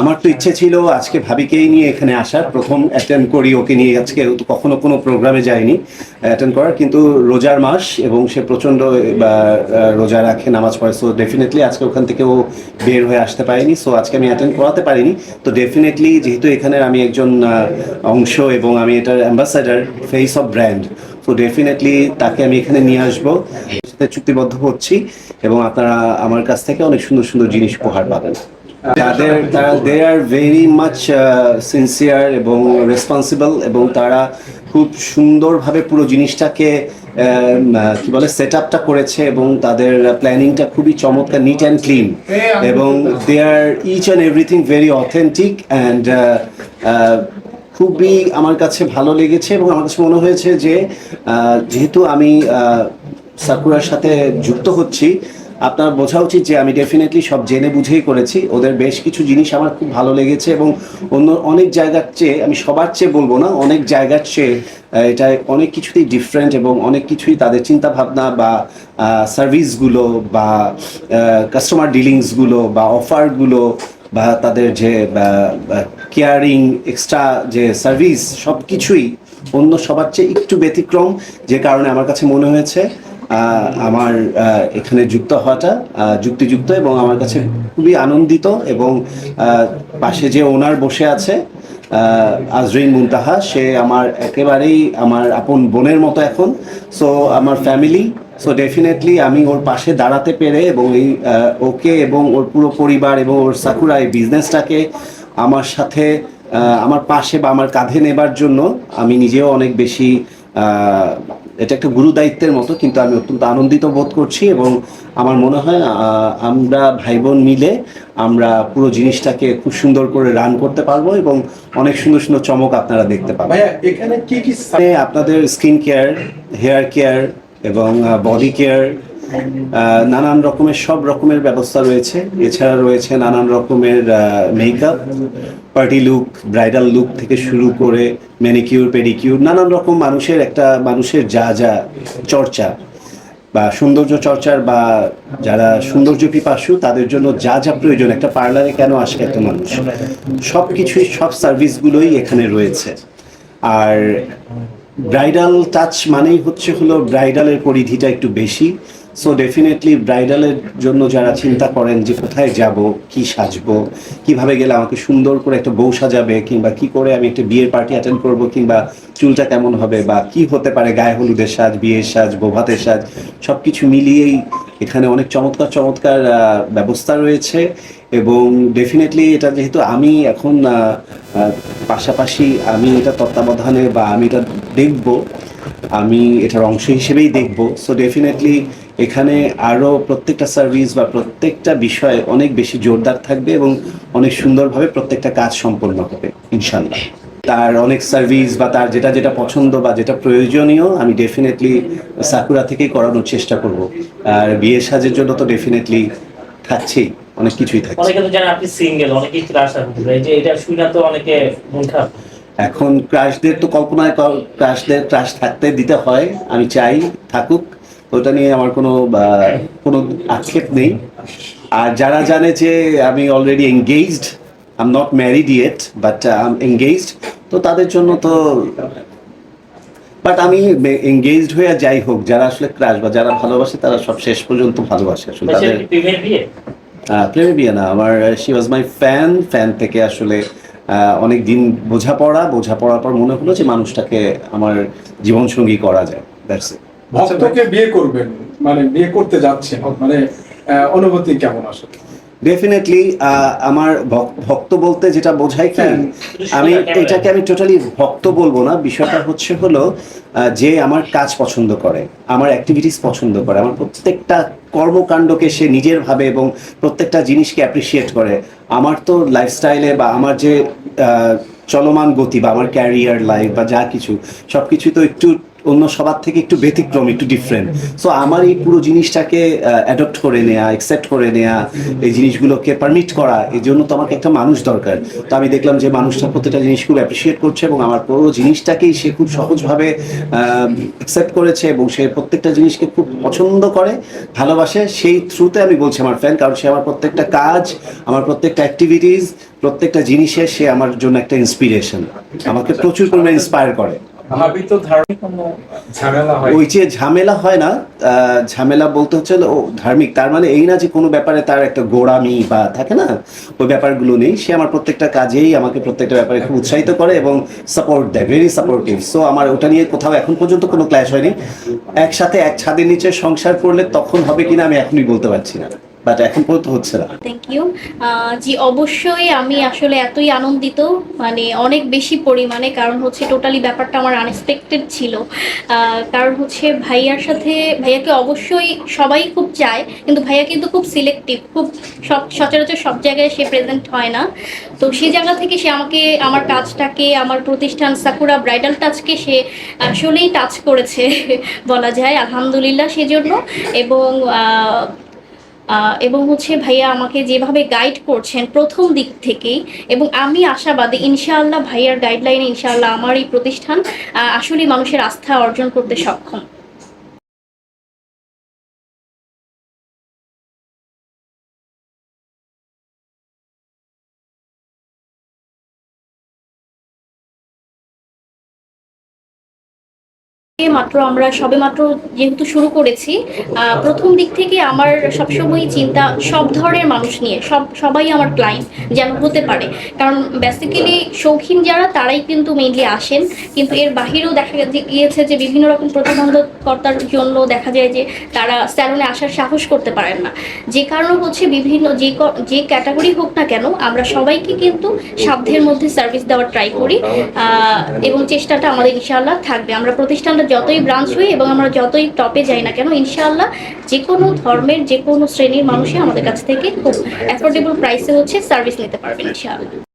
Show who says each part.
Speaker 1: আমার তো ইচ্ছে ছিল আজকে ভাবিকেই নিয়ে এখানে আসার। প্রথম অ্যাটেন্ড করি ওকে নিয়ে। আজকে কখনো কোনো প্রোগ্রামে যায়নি অ্যাটেন্ড করার। কিন্তু রোজার মাস এবং সে প্রচণ্ড রোজা রাখে, নামাজ পড়ে। সো ডেফিনেটলি আজকে ওখান থেকে ও বের হয়ে আসতে পারেনি। সো আজকে আমি অ্যাটেন্ড করাতে পারিনি। তো ডেফিনেটলি যেহেতু এখানে আমি একজন অংশ এবং আমি এটার অ্যাম্বাসাডার ফেস অফ ব্র্যান্ড তো ডেফিনেটলি তাকে আমি এখানে নিয়ে আসব। সাথে চুক্তিবদ্ধ হচ্ছি এবং আপনারা আমার কাছ থেকে অনেক সুন্দর সুন্দর জিনিস উপহার পাবেন। তাদের তারা they are very much sincere uh, এবং রেসপন্সিবল এবং তারা খুব সুন্দরভাবে পুরো জিনিসটাকে um, আহ, কি বলে সেট আপটা করেছে এবং তাদের প্ল্যানিংটা খুবই চমৎকার নিট অ্যান্ড ক্লিন এবং they are each and everything very authentic and uh, খুবই আমার কাছে ভালো লেগেছে এবং আমার কাছে মনে হয়েছে যে যেহেতু আমি সাকুরার সাথে যুক্ত হচ্ছি আপনার বোঝা উচিত যে আমি ডেফিনেটলি সব জেনে বুঝেই করেছি। ওদের বেশ কিছু জিনিস আমার খুব ভালো লেগেছে এবং অন্য অনেক জায়গার চেয়ে, আমি সবার চেয়ে বলব না, অনেক জায়গার চেয়ে এটা অনেক কিছুতেই ডিফারেন্ট এবং অনেক কিছুই তাদের চিন্তা ভাবনা বা সার্ভিসগুলো বা কাস্টমার ডিলিংসগুলো বা অফারগুলো বা তাদের যে কেয়ারিং এক্সট্রা যে সার্ভিস সব কিছুই অন্য সবার চেয়ে একটু ব্যতিক্রম, যে কারণে আমার কাছে মনে হয়েছে। আমার এখানে যুক্ত হওয়াটা যুক্তিযুক্ত এবং আমার কাছে খুবই আনন্দিত এবং পাশে যে ওনার বসে আছে আজরিন মুনতাহা, সে আমার একেবারেই আমার আপন বোনের মতো এখন। সো আমার ফ্যামিলি সো ডেফিনেটলি আমি ওর পাশে দাঁড়াতে পেরে এবং এই ওকে এবং ওর পুরো পরিবার এবং ওর সাকুরা এই বিজনেসটাকে আমার সাথে আমার পাশে বা আমার কাঁধে নেবার জন্য আমি নিজেও অনেক বেশি এটা একটা গুরু দায়িত্বের মতো কিন্তু আমি অত্যন্ত আনন্দিত বোধ করছি এবং আমার মনে হয় আমরা ভাই বোন মিলে আমরা পুরো জিনিসটাকে খুব সুন্দর করে রান করতে পারব এবং অনেক সুন্দর সুন্দর চমক আপনারা দেখতে পাবেন।
Speaker 2: এখানে কি কি
Speaker 1: আপনাদের স্কিন কেয়ার হেয়ার কেয়ার এবং বডি কেয়ার নানান রকমের, সব রকমের ব্যবস্থা রয়েছে। এছাড়া রয়েছে নানান রকমের makeup party look bridal look থেকে শুরু করে ম্যানিকিউর পেডিকিউর নানান রকম মানুষের একটা, মানুষের যা যা চর্চা বা সৌন্দর্য চর্চার বা যারা সৌন্দর্য পিপাসু, তাদের জন্য যা যা প্রয়োজন, একটা পার্লারে কেন আসে এত মানুষ? সব কিছুই সব সার্ভিসগুলোই এখানে রয়েছে। আর ব্রাইডাল টাচ মানেই হচ্ছে হলো ব্রাইডালের পরিধিটা একটু বেশি। সো ডেফিনেটলি ব্রাইডালের জন্য যারা চিন্তা করেন যে কোথায় যাব, কি সাজবো, কীভাবে গেলে আমাকে সুন্দর করে একটা বউ সাজাবে, কিংবা কি করে আমি একটা বিয়ের পার্টি অ্যাটেন্ড করব, কিংবা চুলটা কেমন হবে, বা কি হতে পারে গায়ে হলুদের সাজ, বিয়ের সাজ, বৌভাতের সাজ সব কিছু মিলিয়েই এখানে অনেক চমৎকার চমৎকার ব্যবস্থা রয়েছে। এবং ডেফিনেটলি এটা যেহেতু আমি এখন পাশাপাশি আমি এটা তত্ত্বাবধানে বা আমি এটা দেখব, আমি এটার অংশ হিসেবেই দেখব। সো ডেফিনেটলি এখানে আরও প্রত্যেকটা সার্ভিস বা প্রত্যেকটা বিষয়ে অনেক বেশি জোরদার থাকবে এবং অনেক সুন্দরভাবে প্রত্যেকটা কাজ সম্পন্ন হবে ইনশাল্লাহ তার অনেক সার্ভিস বা তার যেটা যেটা পছন্দ বা যেটা প্রয়োজনীয় আমি ডেফিনেটলি সাকুরা থেকেই করানোর চেষ্টা করব। আর বিয়ের সাজের জন্য তো ডেফিনেটলি থাকছেই অনেক কিছুই থাকছে।
Speaker 3: অনেকে তো জানে আপনি সিঙ্গেল অনেকে ক্রাশ এই যে এটা শুনে তো অনেকে মন খারাপ
Speaker 1: এখন ক্রাশদের তো কল্পনায় ক্রাশদের ক্রাশ থাকতে দিতে হয় আমি চাই থাকুক। ওটা নিয়ে আমার কোনো কোনো আক্ষেপ নেই। আর যারা জানে যে আমি already engaged I am not married yet but I am engaged তো তাদের জন্য তো বাট আমি এঙ্গেজড হয়ে যাই হোক যারা আসলে ক্রাশ বা যারা ভালোবাসে তারা সব শেষ পর্যন্ত ভালোবাসে। আসলে তাদের
Speaker 3: প্রেমের বিয়ে?
Speaker 1: প্রেমে বিয়ে না আমার she was my fan fan থেকে আসলে অনেক দিন বোঝাপড়া বোঝাপড়ার পর মনে হলো যে মানুষটাকে আমার জীবনসঙ্গী করা যায় দ্যাটস ইট
Speaker 2: ভক্তকে বিয়ে করবেন মানে বিয়ে করতে যাচ্ছেন মানে অনুভূতি কেমন আসলে?
Speaker 1: ডেফিনেটলি আমার ভক্ত বলতে যেটা বোঝায় কি
Speaker 2: হ্যাঁ।
Speaker 1: আমি এটাকে আমি টোটালি ভক্ত বলব না। বিষয়টা হচ্ছে হলো যে আমার কাজ পছন্দ করে আমার অ্যাক্টিভিটিস পছন্দ করে আমার প্রত্যেকটা কর্মকাণ্ডকে সে নিজের ভাবে এবং প্রত্যেকটা জিনিসকে অ্যাপ্রিসিয়েট করে। আমার তো লাইফস্টাইলে বা আমার যে চলমান গতি বা আমার ক্যারিয়ার লাইফ বা যা কিছু সব কিছু তো একটু অন্য সবার থেকে একটু ব্যতিক্রম, একটু ডিফারেন্ট সো আমার এই পুরো জিনিসটাকে অ্যাডপ্ট করে নেওয়া অ্যাকসেপ্ট করে নেওয়া এই জিনিসগুলোকে পারমিট করা, এই জন্য তো আমাকে একটা মানুষ দরকার। তো আমি দেখলাম যে মানুষটা প্রত্যেকটা জিনিস খুব অ্যাপ্রিসিয়েট করছে এবং আমার পুরো জিনিসটাকেই সে খুব সহজভাবে অ্যাকসেপ্ট করেছে এবং সে প্রত্যেকটা জিনিসকে খুব পছন্দ করে, ভালোবাসে। সেই থ্রুতে আমি বলছি আমার ফ্যান কারণ সে আমার প্রত্যেকটা কাজ, আমার প্রত্যেকটা অ্যাক্টিভিটিস প্রত্যেকটা জিনিসে সে আমার জন্য একটা ইন্সপিরেশন আমাকে প্রচুর পরিমাণে ইন্সপায়ার করে।
Speaker 2: ঝামেলা
Speaker 1: ওই যে ঝামেলা হয় না ঝামেলা বলতে হচ্ছে ও ধার্মিক। তার মানে এই না যে কোনো ব্যাপারে তার একটা গোড়ামি বা থাকে না, ওই ব্যাপারগুলো নেই। সে আমার প্রত্যেকটা কাজেই আমাকে প্রত্যেকটা ব্যাপারে খুব উৎসাহিত করে এবং সাপোর্ট দেয় ভেরি সাপোর্টিভ সো আমার ওটা নিয়ে কোথাও এখন পর্যন্ত কোনো ক্ল্যাশ হয়নি। একসাথে এক ছাদের নিচে সংসার করলে তখন হবে কিনা আমি এখনই বলতে পারছি না। বাট এখন পর্যন্ত হচ্ছে না।
Speaker 4: থ্যাংক ইউ জি, অবশ্যই আমি আসলে এতই আনন্দিত মানে অনেক বেশি পরিমাণে, কারণ হচ্ছে টোটালি ব্যাপারটা আমার আনএক্সপেক্টেড ছিল। কারণ হচ্ছে ভাইয়ার সাথে, ভাইয়াকে অবশ্যই সবাই খুব চায়, কিন্তু ভাইয়া কিন্তু খুব সিলেক্টিভ খুব সব, সচরাচর সব জায়গায় সে প্রেজেন্ট হয় না। তো সেই জায়গা থেকে সে আমাকে, আমার কাজটাকে, আমার প্রতিষ্ঠান সাকুরা ব্রাইডাল টাচকে সে আসলেই টাচ করেছে, বলা যায়, আলহামদুলিল্লাহ সেজন্য। এবং এবং হচ্ছে ভাইয়া আমাকে যেভাবে গাইড করছেন প্রথম দিক থেকেই, এবং আমি আশাবাদী, ইনশাআল্লাহ ভাইয়ার গাইডলাইনে ইনশাআল্লাহ আমার এই প্রতিষ্ঠান আসলে মানুষের আস্থা অর্জন করতে সক্ষম। মাত্র আমরা সবে মাত্র যেহেতু শুরু করেছি প্রথম দিক থেকে আমার সবসময় চিন্তা সব ধরনের মানুষ নিয়ে, সব, সবাই আমার ক্লায়েন্ট যেন হতে পারে। কারণ বেসিক্যালি শৌখিন যারা, তারাই কিন্তু মেইনলি আসেন। কিন্তু এর বাহিরেও দেখা গিয়েছে যে বিভিন্ন রকম প্রতিবন্ধকতার জন্য দেখা যায় যে তারা স্যালনে আসার সাহস করতে পারেন না। যে কারণে হচ্ছে বিভিন্ন, যে যে ক্যাটাগরি হোক না কেন, আমরা সবাইকে কিন্তু সাধ্যের মধ্যে সার্ভিস দেওয়ার ট্রাই করি। এবং চেষ্টাটা আমাদের ইনশাআল্লাহ থাকবে। আমরা প্রতিষ্ঠানটা যতই ব্রাঞ্চ হই এবং আমরা যতই টপে যাই না কেন, ইনশাআল্লাহ যে কোনো ধর্মের যে কোনো শ্রেণির মানুষই আমাদের কাছ থেকে খুব অ্যাফোর্ডেবল প্রাইসে হচ্ছে সার্ভিস নিতে পারবেন ইনশাআল্লাহ।